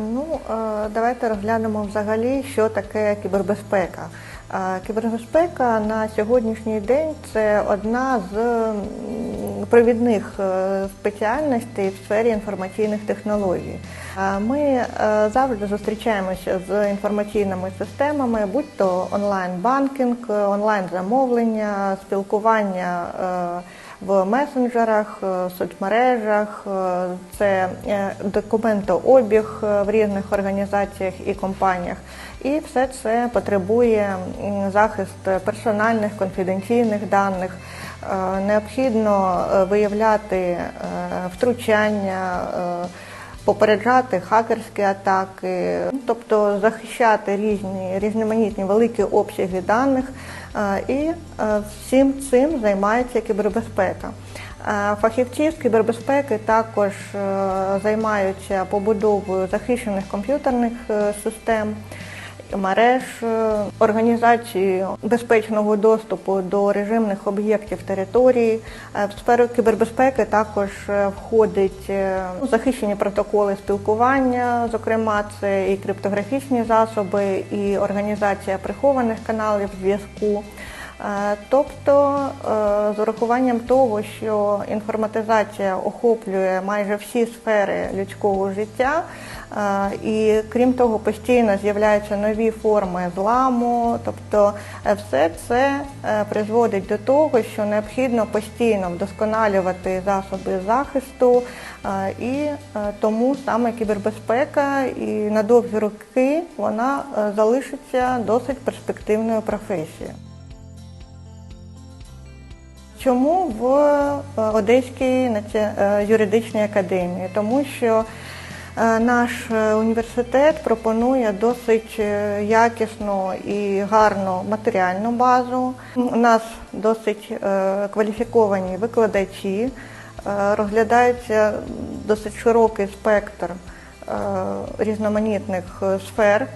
Ну, е, давайте розглянемо взагалі, що таке кібербезпека. Е, Кібербезпека на сьогоднішній день це одна з провідних е, спеціальностей в сфері інформаційних технологій. Ми завжди зустрічаємося з інформаційними системами, будь то онлайн-банкінг, онлайн-замовлення, спілкування. В месенджерах, е, соцмережах, е, це е, документообіг в різних організаціях і компаніях. І все це потребує захист персональних конфіденційних даних. Необхідно виявляти втручання. Попереджати хакерські атаки, тобто захищати різні різноманітні великі обсяги даних, е, і е, всім цим займається кібербезпека. Е, Фахівці з кібербезпеки також займаються побудовою захищених комп'ютерних систем мереж, організації безпечного доступу до режимних об'єктів території. Е, В сферу кібербезпеки також е, входить е, захищені протоколи спілкування, зокрема це і криптографічні засоби, і організація прихованих каналів зв'язку. Е, Тобто, е, з урахуванням того, що інформатизація охоплює майже всі сфери людського життя, е, і крім того, постійно з'являються нові форми зламу, тобто все це призводить до того, що необхідно постійно вдосконалювати засоби захисту, і тому саме кібербезпека і на довгі роки вона залишиться досить перспективною професією. Чому в е, Одеській е, юридичній академії? Тому що е, наш університет пропонує досить якісну і гарну матеріальну базу. У нас досить кваліфіковані викладачі, розглядається досить широкий спектр різноманітних сфер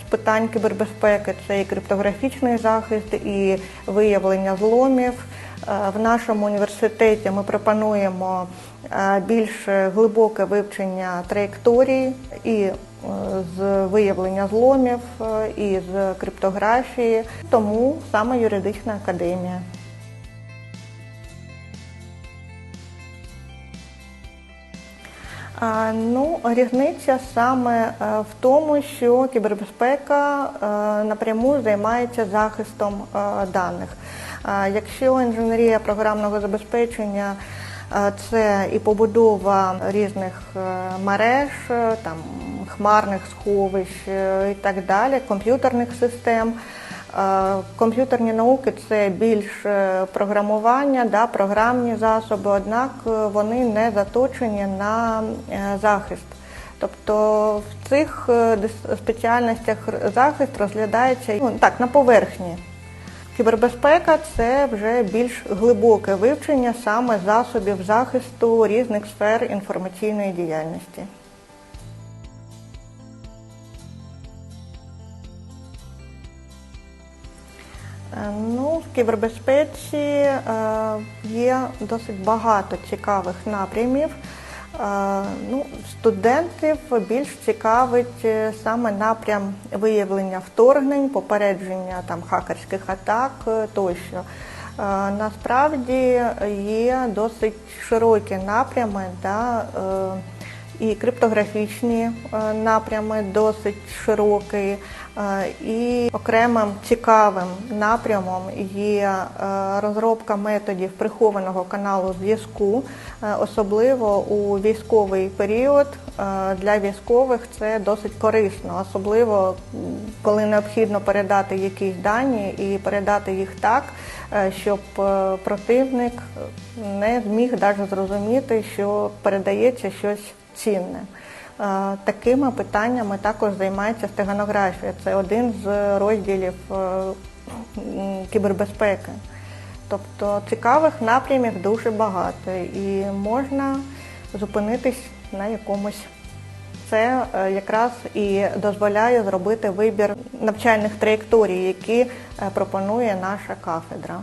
з питань кібербезпеки. Це і криптографічний захист, і виявлення зломів. Е, В нашому університеті ми пропонуємо е, більш глибоке вивчення траєкторії і е, з виявлення зломів, і з криптографії, тому саме юридична академія. Ну, різниця саме е, в тому, що кібербезпека е, напряму займається захистом е, даних. Якщо інженерія програмного забезпечення це і побудова різних мереж, там хмарних сховищ і так далі, комп'ютерних систем. Е, Комп'ютерні науки це більш е, програмування, да, програмні засоби, однак е, вони не заточені на захист. Тобто в цих спеціальностях захист розглядається ну, так, на поверхні. Кібербезпека це вже більш глибоке вивчення саме засобів захисту різних сфер інформаційної діяльності. Ну, в кібербезпеці е, є досить багато цікавих напрямів. Е, Ну, студентів більш цікавить е, саме напрям виявлення вторгнень, попередження там хакерських атак е, тощо. Е, Насправді є досить широкі напрями, да, е, і криптографічні е, напрями досить широкі. Е, І окремим цікавим напрямом є е, розробка методів прихованого каналу зв'язку, особливо у військовий період. Для військових це досить корисно, особливо коли необхідно передати якісь дані і передати їх так, щоб противник не зміг навіть зрозуміти, що передається щось цінне. Такими питаннями також займається стеганографія. Це один з розділів е, кібербезпеки. Тобто цікавих напрямів дуже багато і можна зупинитись на якомусь. Це е, якраз і дозволяє зробити вибір навчальних траєкторій, які е, пропонує наша кафедра.